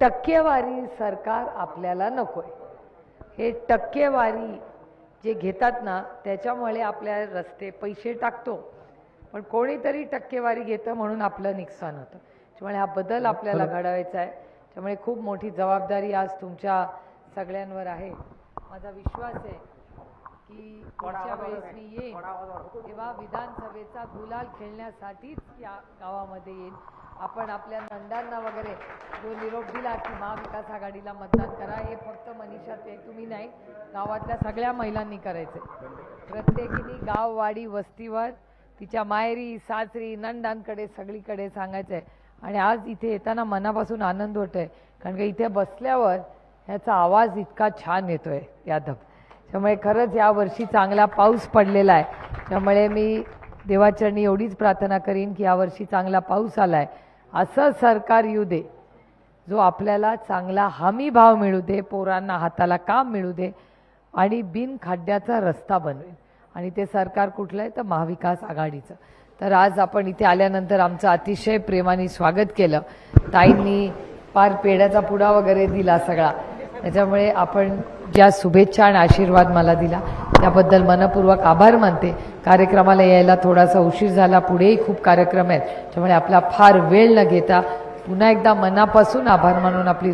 टक्केवारी सरकार आपल्याला नकोय. हे टक्केवारी जे घेतात ना त्याच्यामुळे आपल्या रस्ते पैसे टाकतो. पण कोणीतरी टक्केवारी घेतं म्हणून आपलं नुकसान होतं. त्यामुळे हा बदल आपल्याला घडवायचा आहे. त्यामुळे खूप मोठी जबाबदारी आज तुमच्या सगळ्यांवर आहे. माझा विश्वास आहे की पुढच्या वेळेस मी येईन. तेव्हा विधानसभेचा गुलाल खेळण्यासाठीच या गावामध्ये येईल आपण आपल्या नंदांना वगैरे जो निरोप दिला की महाविकास आघाडीला मतदान करा हे फक्त मनीषा ते तुम्ही नाही गावातल्या सगळ्या महिलांनी करायचे प्रत्येकीने गाववाडी वस्तीवर तिच्या मायरी सासरी नंदांकडे सगळीकडे सांगायचं आहे आणि आज इथे येताना मनापासून आनंद होतोय कारण का इथे बसल्यावर ह्याचा आवाज इतका छान येतोय यादव. त्यामुळे खरंच या वर्षी चांगला पाऊस पडलेला आहे. त्यामुळे मी देवाचरणी एवढीच प्रार्थना करीन की यावर्षी चांगला पाऊस आला आहे असं सरकार येऊ दे जो आपल्याला चांगला हमी भाव मिळू दे पोरांना हाताला काम मिळू दे आणि बिनखाड्ड्याचा रस्ता बनवेल. आणि ते सरकार कुठलं आहे? तर महाविकास आघाडीचं. तर आज आपण इथे आल्यानंतर आमचं अतिशय प्रेमाने स्वागत केलं. ताईंनी पार पेढ्याचा पुडा वगैरे दिला सगळा. त्याच्यामुळे आपण ज्या शुभेच्छा आणि आशीर्वाद मला दिला त्याबद्दल मनपूर्वक आभार मानते. कार्यक्रमाला यायला थोडासा उशीर झाला पुढेही खूप कार्यक्रम आहेत. त्यामुळे आपला फार वेळ न घेता पुन्हा एकदा मनापासून आभार मानून आपली